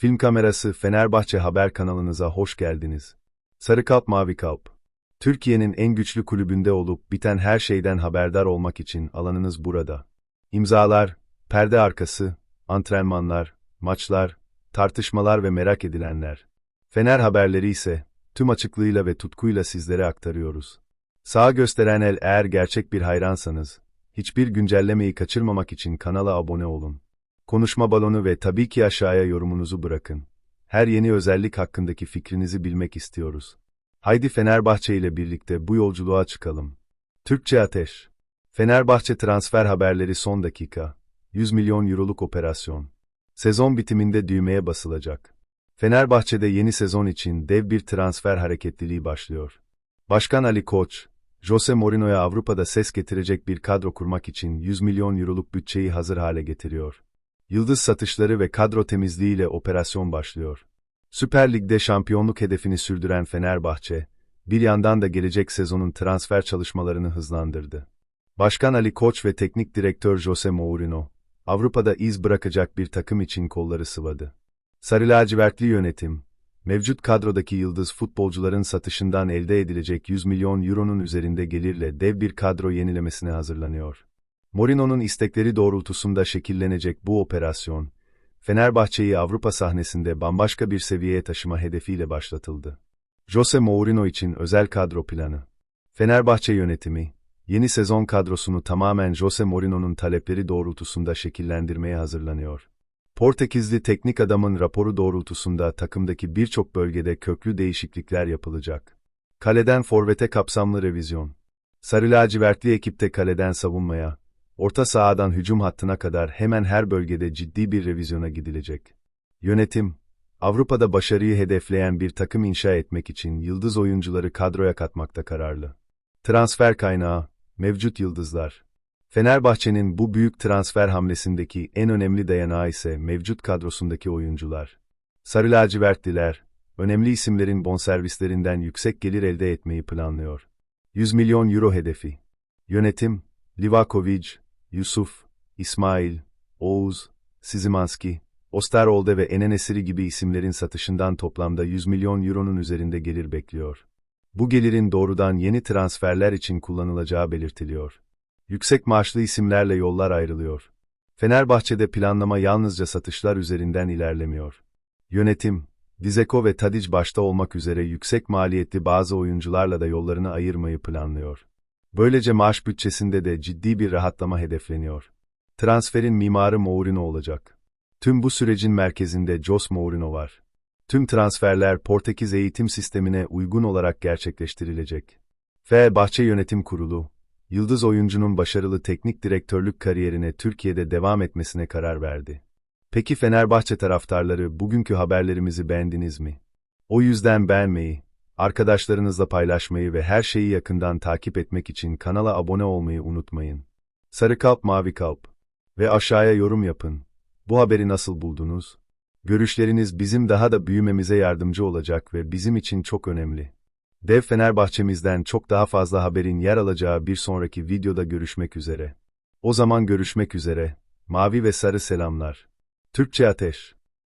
Film kamerası Fenerbahçe Haber kanalınıza hoş geldiniz. Sarı Kalp Mavi Kalp. Türkiye'nin en güçlü kulübünde olup biten her şeyden haberdar olmak için alanınız burada. İmzalar, perde arkası, antrenmanlar, maçlar, tartışmalar ve merak edilenler. Fener haberleri ise tüm açıklığıyla ve tutkuyla sizlere aktarıyoruz. Sağa gösteren el eğer gerçek bir hayransanız, hiçbir güncellemeyi kaçırmamak için kanala abone olun. Konuşma balonu ve tabii ki aşağıya yorumunuzu bırakın. Her yeni özellik hakkındaki fikrinizi bilmek istiyoruz. Haydi Fenerbahçe ile birlikte bu yolculuğa çıkalım. Türkçe Ateş Fenerbahçe transfer haberleri son dakika. 100 milyon euroluk operasyon. Sezon bitiminde düğmeye basılacak. Fenerbahçe'de yeni sezon için dev bir transfer hareketliliği başlıyor. Başkan Ali Koç, Jose Mourinho'ya Avrupa'da ses getirecek bir kadro kurmak için 100 milyon euroluk bütçeyi hazır hale getiriyor. Yıldız satışları ve kadro temizliğiyle operasyon başlıyor. Süper Lig'de şampiyonluk hedefini sürdüren Fenerbahçe, bir yandan da gelecek sezonun transfer çalışmalarını hızlandırdı. Başkan Ali Koç ve teknik direktör Jose Mourinho, Avrupa'da iz bırakacak bir takım için kolları sıvadı. Sarı lacivertli yönetim, mevcut kadrodaki yıldız futbolcuların satışından elde edilecek 100 milyon euronun üzerinde gelirle dev bir kadro yenilemesine hazırlanıyor. Mourinho'nun istekleri doğrultusunda şekillenecek bu operasyon, Fenerbahçe'yi Avrupa sahnesinde bambaşka bir seviyeye taşıma hedefiyle başlatıldı. Jose Mourinho için özel kadro planı. Fenerbahçe yönetimi, yeni sezon kadrosunu tamamen Jose Mourinho'nun talepleri doğrultusunda şekillendirmeye hazırlanıyor. Portekizli teknik adamın raporu doğrultusunda takımdaki birçok bölgede köklü değişiklikler yapılacak. Kaleden forvete kapsamlı revizyon. Sarı lacivertli ekipte kaleden savunmaya, orta sahadan hücum hattına kadar hemen her bölgede ciddi bir revizyona gidilecek. Yönetim, Avrupa'da başarıyı hedefleyen bir takım inşa etmek için yıldız oyuncuları kadroya katmakta kararlı. Transfer kaynağı, mevcut yıldızlar. Fenerbahçe'nin bu büyük transfer hamlesindeki en önemli dayanağı ise mevcut kadrosundaki oyuncular. Sarı lacivertliler, önemli isimlerin bonservislerinden yüksek gelir elde etmeyi planlıyor. 100 milyon euro hedefi. Yönetim, Livakovic, Yusuf, İsmail, Oğuz, Sizimanski, Osterolde ve Enenesiri gibi isimlerin satışından toplamda 100 milyon euronun üzerinde gelir bekliyor. Bu gelirin doğrudan yeni transferler için kullanılacağı belirtiliyor. Yüksek maaşlı isimlerle yollar ayrılıyor. Fenerbahçe'de planlama yalnızca satışlar üzerinden ilerlemiyor. Yönetim, Dizeko ve Tadic başta olmak üzere yüksek maliyetli bazı oyuncularla da yollarını ayırmayı planlıyor. Böylece maaş bütçesinde de ciddi bir rahatlama hedefleniyor. Transferin mimarı Mourinho olacak. Tüm bu sürecin merkezinde Jos Mourinho var. Tüm transferler Portekiz eğitim sistemine uygun olarak gerçekleştirilecek. Fenerbahçe Yönetim Kurulu, yıldız oyuncunun başarılı teknik direktörlük kariyerine Türkiye'de devam etmesine karar verdi. Peki Fenerbahçe taraftarları bugünkü haberlerimizi beğendiniz mi? O yüzden beğenmeyi, arkadaşlarınızla paylaşmayı ve her şeyi yakından takip etmek için kanala abone olmayı unutmayın. Sarı kalp mavi kalp ve aşağıya yorum yapın. Bu haberi nasıl buldunuz? Görüşleriniz bizim daha da büyümemize yardımcı olacak ve bizim için çok önemli. Dev Fenerbahçemizden çok daha fazla haberin yer alacağı bir sonraki videoda görüşmek üzere. O zaman görüşmek üzere. Mavi ve sarı selamlar. Türkçe Ateş